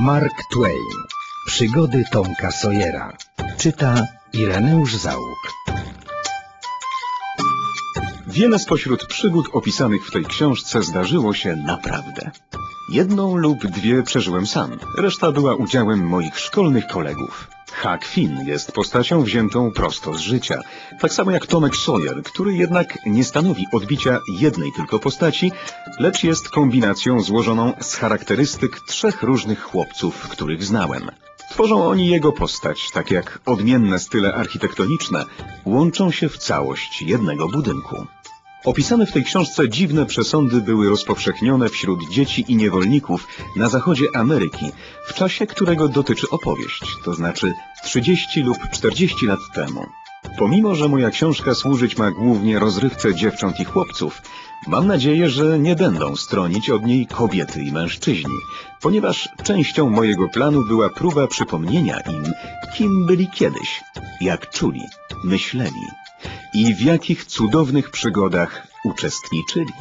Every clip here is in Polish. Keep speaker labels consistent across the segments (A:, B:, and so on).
A: Mark Twain. Przygody Tomka Sawyera. Czyta Ireneusz Załuk.
B: Wiele spośród przygód opisanych w tej książce zdarzyło się naprawdę. Jedną lub dwie przeżyłem sam, reszta była udziałem moich szkolnych kolegów. Huck Finn jest postacią wziętą prosto z życia, tak samo jak Tomek Sawyer, który jednak nie stanowi odbicia jednej tylko postaci, lecz jest kombinacją złożoną z charakterystyk trzech różnych chłopców, których znałem. Tworzą oni jego postać, tak jak odmienne style architektoniczne łączą się w całość jednego budynku. Opisane w tej książce dziwne przesądy były rozpowszechnione wśród dzieci i niewolników na zachodzie Ameryki w czasie, którego dotyczy opowieść, to znaczy 30 lub 40 lat temu. Pomimo, że moja książka służyć ma głównie rozrywce dziewcząt i chłopców, mam nadzieję, że nie będą stronić od niej kobiety i mężczyźni, ponieważ częścią mojego planu była próba przypomnienia im, kim byli kiedyś, jak czuli, myśleli i w jakich cudownych przygodach uczestniczyli.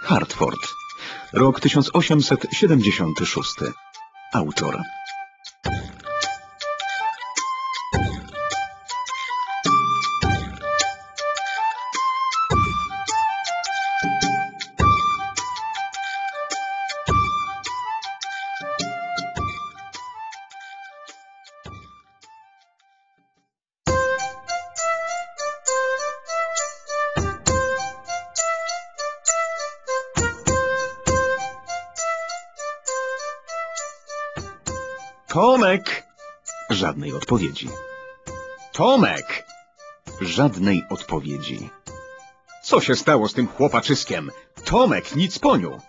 B: Hartford, rok 1876. Autor. Tomek! Żadnej odpowiedzi. Tomek! Żadnej odpowiedzi. Co się stało z tym chłopaczyskiem? Tomek, nic poniu!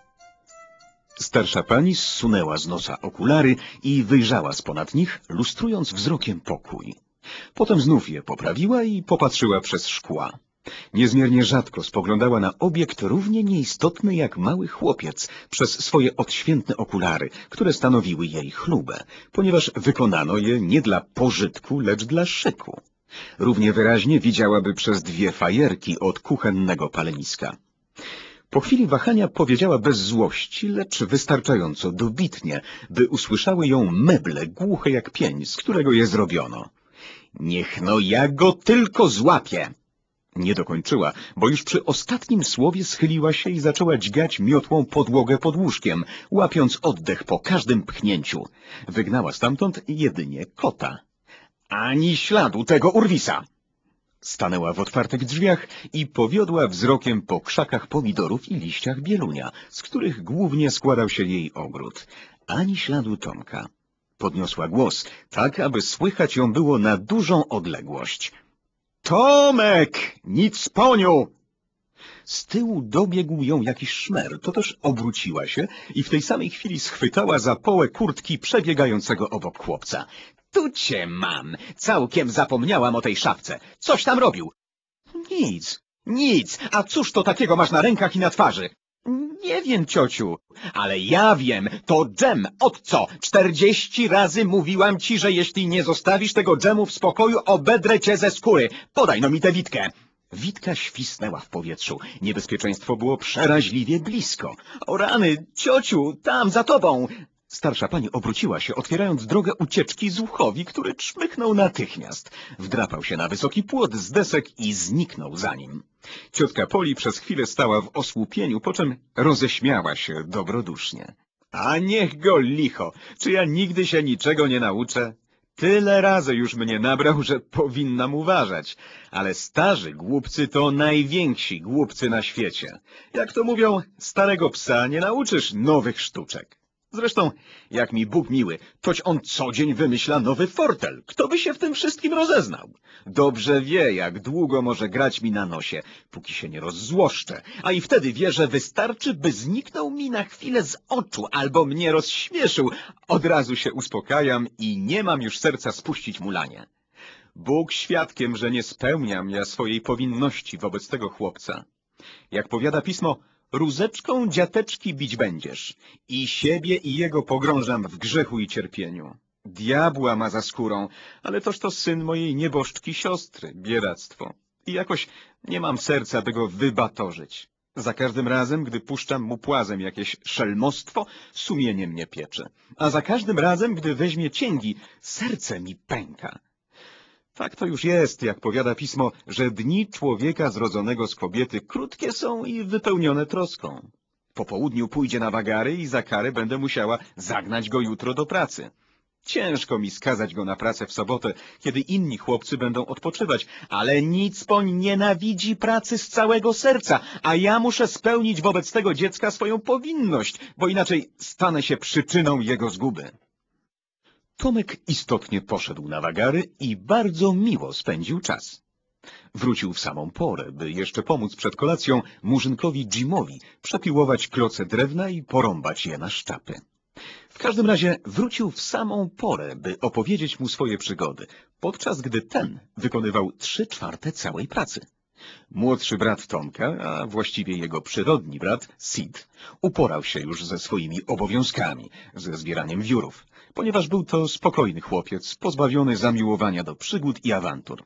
B: Starsza pani zsunęła z nosa okulary i wyjrzała z ponad nich, lustrując wzrokiem pokój. Potem znów je poprawiła i popatrzyła przez szkła. Niezmiernie rzadko spoglądała na obiekt równie nieistotny jak mały chłopiec przez swoje odświętne okulary, które stanowiły jej chlubę, ponieważ wykonano je nie dla pożytku, lecz dla szyku. Równie wyraźnie widziałaby przez dwie fajerki od kuchennego paleniska. Po chwili wahania powiedziała bez złości, lecz wystarczająco dobitnie, by usłyszały ją meble głuche jak pień, z którego je zrobiono. Niech no ja go tylko złapię! Nie dokończyła, bo już przy ostatnim słowie schyliła się i zaczęła dźgać miotłą podłogę pod łóżkiem, łapiąc oddech po każdym pchnięciu. Wygnała stamtąd jedynie kota. Ani śladu tego urwisa! Stanęła w otwartych drzwiach i powiodła wzrokiem po krzakach pomidorów i liściach bielunia, z których głównie składał się jej ogród. Ani śladu Tomka. Podniosła głos, tak aby słychać ją było na dużą odległość. Tomek! Nic poniu! Z tyłu dobiegł ją jakiś szmer, to też obróciła się i w tej samej chwili schwytała za połę kurtki przebiegającego obok chłopca. Tu cię mam! Całkiem zapomniałam o tej szafce. Coś tam robił. Nic, nic. A cóż to takiego masz na rękach i na twarzy? Nie wiem, ciociu, ale ja wiem, to dżem, od co? Czterdzieści razy mówiłam ci, że jeśli nie zostawisz tego dżemu w spokoju, obedrę cię ze skóry. Podaj no mi tę witkę. Witka świsnęła w powietrzu. Niebezpieczeństwo było przeraźliwie blisko. O rany, ciociu, tam, za tobą! Starsza pani obróciła się, otwierając drogę ucieczki zuchowi, który czmychnął natychmiast. Wdrapał się na wysoki płot z desek i zniknął za nim. Ciotka Poli przez chwilę stała w osłupieniu, po czym roześmiała się dobrodusznie. A niech go licho! Czy ja nigdy się niczego nie nauczę? Tyle razy już mnie nabrał, że powinnam uważać. Ale starzy głupcy to najwięksi głupcy na świecie. Jak to mówią, starego psa nie nauczysz nowych sztuczek. Zresztą, jak mi Bóg miły, toć on co dzień wymyśla nowy fortel. Kto by się w tym wszystkim rozeznał? Dobrze wie, jak długo może grać mi na nosie, póki się nie rozzłoszczę. A i wtedy wie, że wystarczy, by zniknął mi na chwilę z oczu albo mnie rozśmieszył. Od razu się uspokajam i nie mam już serca spuścić mulanie. Bóg świadkiem, że nie spełniam ja swojej powinności wobec tego chłopca. Jak powiada pismo, Rózeczką dziateczki bić będziesz i siebie i jego pogrążam w grzechu i cierpieniu. Diabła ma za skórą, ale toż to syn mojej nieboszczki siostry, biedactwo. I jakoś nie mam serca, by go wybatorzyć. Za każdym razem, gdy puszczam mu płazem jakieś szelmostwo, sumienie mnie piecze. A za każdym razem, gdy weźmie cięgi, serce mi pęka. Tak to już jest, jak powiada pismo, że dni człowieka zrodzonego z kobiety krótkie są i wypełnione troską. Po południu pójdzie na wagary i za karę będę musiała zagnać go jutro do pracy. Ciężko mi skazać go na pracę w sobotę, kiedy inni chłopcy będą odpoczywać, ale nic poń nienawidzi pracy z całego serca, a ja muszę spełnić wobec tego dziecka swoją powinność, bo inaczej stanę się przyczyną jego zguby. Tomek istotnie poszedł na wagary i bardzo miło spędził czas. Wrócił w samą porę, by jeszcze pomóc przed kolacją murzynkowi Jimowi przepiłować kloce drewna i porąbać je na szczapy. W każdym razie wrócił w samą porę, by opowiedzieć mu swoje przygody, podczas gdy ten wykonywał trzy czwarte całej pracy. Młodszy brat Tomka, a właściwie jego przyrodni brat, Sid, uporał się już ze swoimi obowiązkami, ze zbieraniem wiórów, ponieważ był to spokojny chłopiec, pozbawiony zamiłowania do przygód i awantur.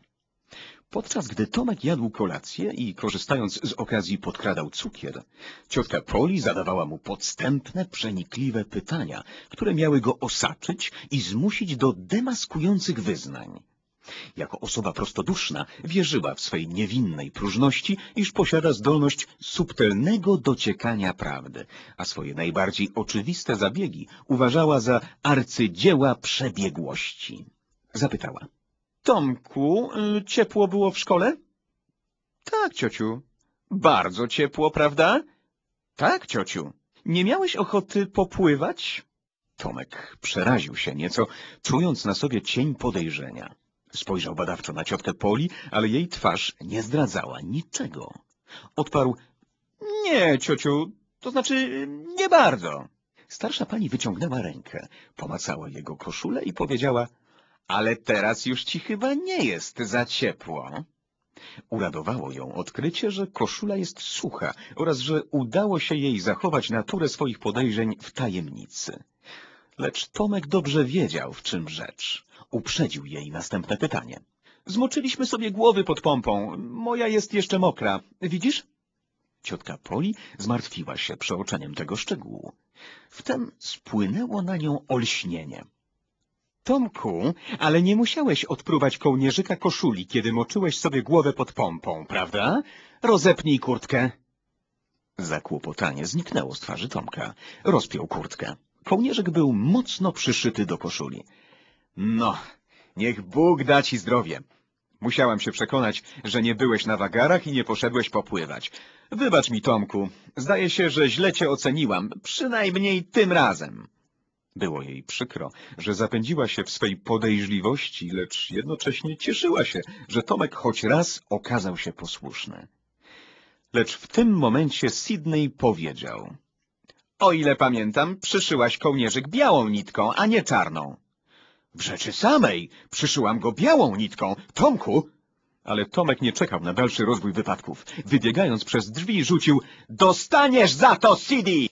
B: Podczas gdy Tomek jadł kolację i korzystając z okazji podkradał cukier, ciotka Poli zadawała mu podstępne, przenikliwe pytania, które miały go osaczyć i zmusić do demaskujących wyznań. Jako osoba prostoduszna wierzyła w swej niewinnej próżności, iż posiada zdolność subtelnego dociekania prawdy, a swoje najbardziej oczywiste zabiegi uważała za arcydzieła przebiegłości. Zapytała. Tomku, y, ciepło było w szkole? Tak, ciociu. Bardzo ciepło, prawda? Tak, ciociu. Nie miałeś ochoty popływać? Tomek przeraził się nieco, czując na sobie cień podejrzenia. Spojrzał badawczo na ciotkę Poli, ale jej twarz nie zdradzała niczego. Odparł, nie, ciociu, to znaczy nie bardzo. Starsza pani wyciągnęła rękę, pomacała jego koszulę i powiedziała, ale teraz już ci chyba nie jest za ciepło. Uradowało ją odkrycie, że koszula jest sucha oraz że udało się jej zachować naturę swoich podejrzeń w tajemnicy. Lecz Tomek dobrze wiedział, w czym rzecz. Uprzedził jej następne pytanie. Zmoczyliśmy sobie głowy pod pompą. Moja jest jeszcze mokra. Widzisz? Ciotka Poli zmartwiła się przeoczeniem tego szczegółu. Wtem spłynęło na nią olśnienie. Tomku, ale nie musiałeś odpruwać kołnierzyka koszuli, kiedy moczyłeś sobie głowę pod pompą, prawda? Rozepnij kurtkę. Zakłopotanie zniknęło z twarzy Tomka. Rozpiął kurtkę. Kołnierzyk był mocno przyszyty do koszuli. No, niech Bóg da ci zdrowie. Musiałam się przekonać, że nie byłeś na wagarach i nie poszedłeś popływać. Wybacz mi, Tomku. Zdaje się, że źle cię oceniłam, przynajmniej tym razem. Było jej przykro, że zapędziła się w swej podejrzliwości, lecz jednocześnie cieszyła się, że Tomek choć raz okazał się posłuszny. Lecz w tym momencie Sidney powiedział — O ile pamiętam, przyszyłaś kołnierzyk białą nitką, a nie czarną. — W rzeczy samej przyszyłam go białą nitką, Tomku! Ale Tomek nie czekał na dalszy rozwój wypadków. Wybiegając przez drzwi rzucił — Dostaniesz za to, Sidney!